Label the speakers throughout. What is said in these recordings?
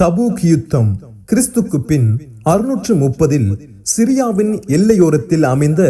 Speaker 1: Tabuk யுத்தம் கிறிஸ்துக்கு பின் அறுநூற்று முப்பதில் சிரியாவின் எல்லையோரத்தில் அமைந்த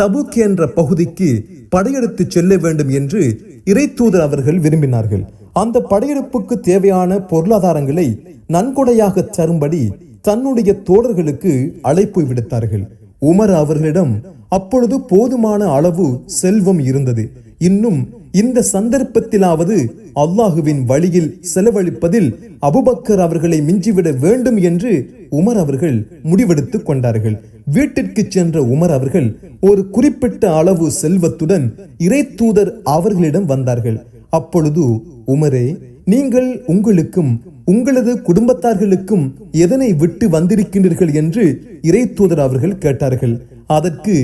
Speaker 1: தபுக் என்ற பகுதிக்கு படையெடுத்து செல்ல வேண்டும் என்று இறைத்தூதர் அவர்கள் விரும்பினார்கள். அந்த படையெடுப்புக்கு தேவையான பொருளாதாரங்களை நன்கொடையாக தரும்படி தன்னுடைய தோழர்களுக்கு அழைப்பு விடுத்தார்கள். உமர் அவர்களிடம் அப்பொழுது போதுமான அளவு செல்வம் இருந்தது. இன்னும் இந்த சந்தர்ப்பத்திலாவது அல்லாஹுவின் வழியில் செலவழிப்பதில் அபுபக்கர் அவர்களை மிஞ்சிவிட வேண்டும் என்று உமர் அவர்கள் முடிவெடுத்துக் கொண்டார்கள். வீட்டிற்கு சென்ற உமர் அவர்கள் ஒரு குறிப்பிட்ட அளவு செல்வத்துடன் இறை தூதர் அவர்களிடம் வந்தார்கள். அப்பொழுது உமரே நீங்கள் உங்களுக்கும் உங்களது குடும்பத்தார்களுக்கும் எதனை விட்டு வந்திருக்கின்றீர்கள் என்று இறை தூதர் அவர்கள் கேட்டார்கள். அதற்கு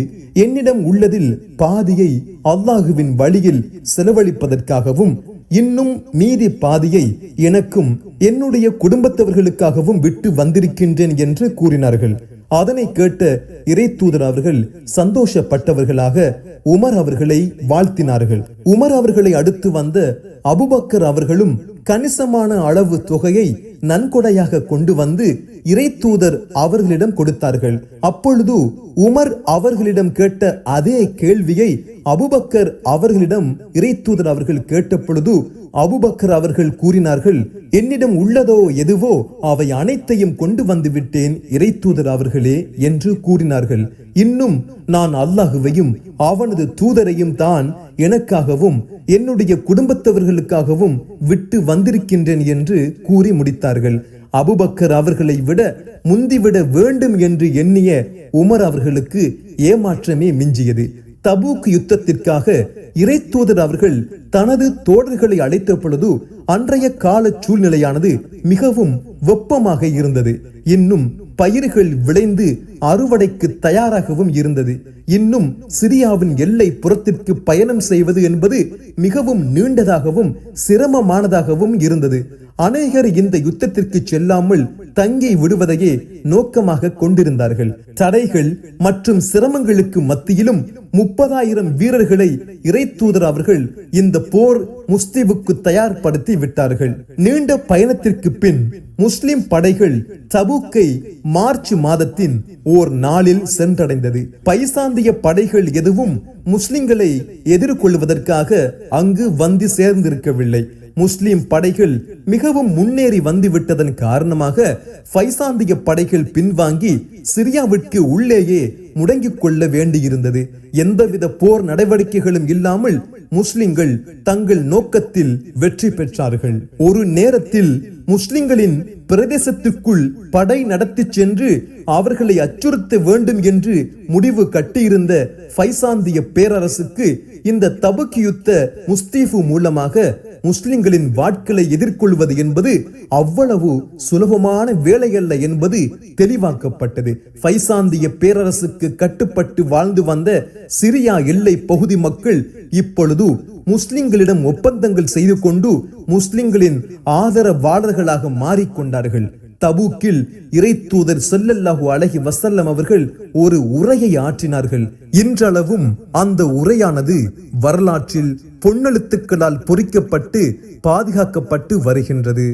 Speaker 1: என்னிடம் உள்ளதில் பாதியை அல்லாஹுவின் வழியில் செலவழிப்பதற்காகவும் இன்னும் மீதி பாதியை எனக்கும் என்னுடைய குடும்பத்தவர்களுக்காகவும் விட்டு வந்திருக்கின்றேன் என்று கூறினார்கள். அதனை கேட்ட இறை தூதர் அவர்கள் சந்தோஷப்பட்டவர்களாக உமர் அவர்களை வாழ்த்தினார்கள். உமர் அவர்களை அடுத்து வந்த அபுபக்கர் அவர்களும் கணிசமான அளவு தொகையை நன்கொடையாக கொண்டு வந்து இறை தூதர் அவர்களிடம் கொடுத்தார்கள். அப்பொழுது உமர் அவர்களிடம் கேட்ட அதே கேள்வியை அபுபக்கர் அவர்களிடம் இறைத்தூதர் அவர்கள் கேட்ட பொழுது அபுபக்கர் அவர்கள் கூறினார்கள் என்னிடம் உள்ளதோ எதுவோ அவை அனைத்தையும் கொண்டு வந்து விட்டேன் இறைத்தூதர் அவர்களே என்று கூறினார்கள். இன்னும் நான் அல்லாஹுவையும் அவனது தூதரையும் தான் எனக்காகவும் என்னுடைய குடும்பத்தவர்களுக்காகவும் விட்டு வந்திருக்கின்றேன் என்று கூறி முடித்தார்கள். அபுபக்கர் அவர்களை விட முந்திவிட வேண்டும் என்று எண்ணிய உமர் அவர்களுக்கு ஏமாற்றமே மிஞ்சியது. தபூக் யுத்தத்திற்காக இறைத்தூதர் அவர்கள் தனது தோழர்களை அழைத்த பொழுது அன்றைய கால சூழ்நிலையானது மிகவும் வெப்பமாக இருந்தது. இன்னும் பயிர்கள் விளைந்து அறுவடைக்கு தயாராகவும் இருந்தது. இன்னும் சிரியாவின் எல்லை புறத்திற்கு பயணம் செய்வது என்பது மிகவும் நீண்டதாகவும் சிரமமானதாகவும் இருந்தது. அநேகர் இந்த யுத்தத்திற்கு செல்லாமல் தங்கி விடுவதையே நோக்கமாக கொண்டிருந்தார்கள். தடைகள் மற்றும் சிரமங்களுக்கு மத்தியிலும் முப்பதாயிரம் வீரர்களை இறை தூதர் அவர்கள் இந்த போர் முஸ்லிமுக்கு தயார்படுத்தி விட்டார்கள். நீண்ட பயணத்திற்கு பின் முஸ்லிம் படைகள் தபுக்கை மார்ச் மாதத்தின் ஓர் நாளில் சென்றடைந்தது. பைசாந்திய படைகள் எதுவும் முஸ்லிம்களை எதிர்கொள்வதற்காக அங்கு வந்து சேர்ந்திருக்கவில்லை. முஸ்லிம் படைகள் மிகவும் முன்னேறி வந்துவிட்டதன் காரணமாக பைசாந்திய படைகள் பின்வாங்கி சிரியாவிற்கு உள்ளேயே முடங்கிக் கொள்ள வேண்டியிருந்தது. எந்தவித போர் நடவடிக்கைகளும் இல்லாமல் முஸ்லிம்கள் தங்கள் நோக்கத்தில் வெற்றி பெற்றார்கள். ஒரு நேரத்தில் முஸ்லிம்களின் பிரதேசத்துக்குள் படை நடத்தி சென்று அவர்களை அச்சுறுத்த வேண்டும் என்று முடிவு கட்டியிருந்த பைசாந்திய பேரரசுக்கு இந்த தபுக் யுத்த முஸ்தீஃபு மூலமாக முஸ்லிம்களின் வாட்களை எதிர்கொள்வது என்பது அவ்வளவு சுலபமான வேலையல்ல என்பது தெளிவாக்கப்பட்டது. பைசாந்திய பேரரசுக்கு கட்டுப்பட்டு வாழ்ந்து வந்த சிரியா எல்லை பகுதி மக்கள் இப்பொழுது முஸ்லிம்களிடம் ஒப்பந்தங்கள் செய்து கொண்டு முஸ்லிம்களின் ஆதரவாளர்களாக மாறிக்கொண்டார்கள். தபூக்கில் இறை தூதர் செல்லல்லாஹு அழகி வசல்லம் அவர்கள் ஒரு உரையை ஆற்றினார்கள். இன்றளவும் அந்த உரையானது வரலாற்றில் பொன்னெழுத்துக்களால் பொறிக்கப்பட்டு பாதுகாக்கப்பட்டு வருகின்றது.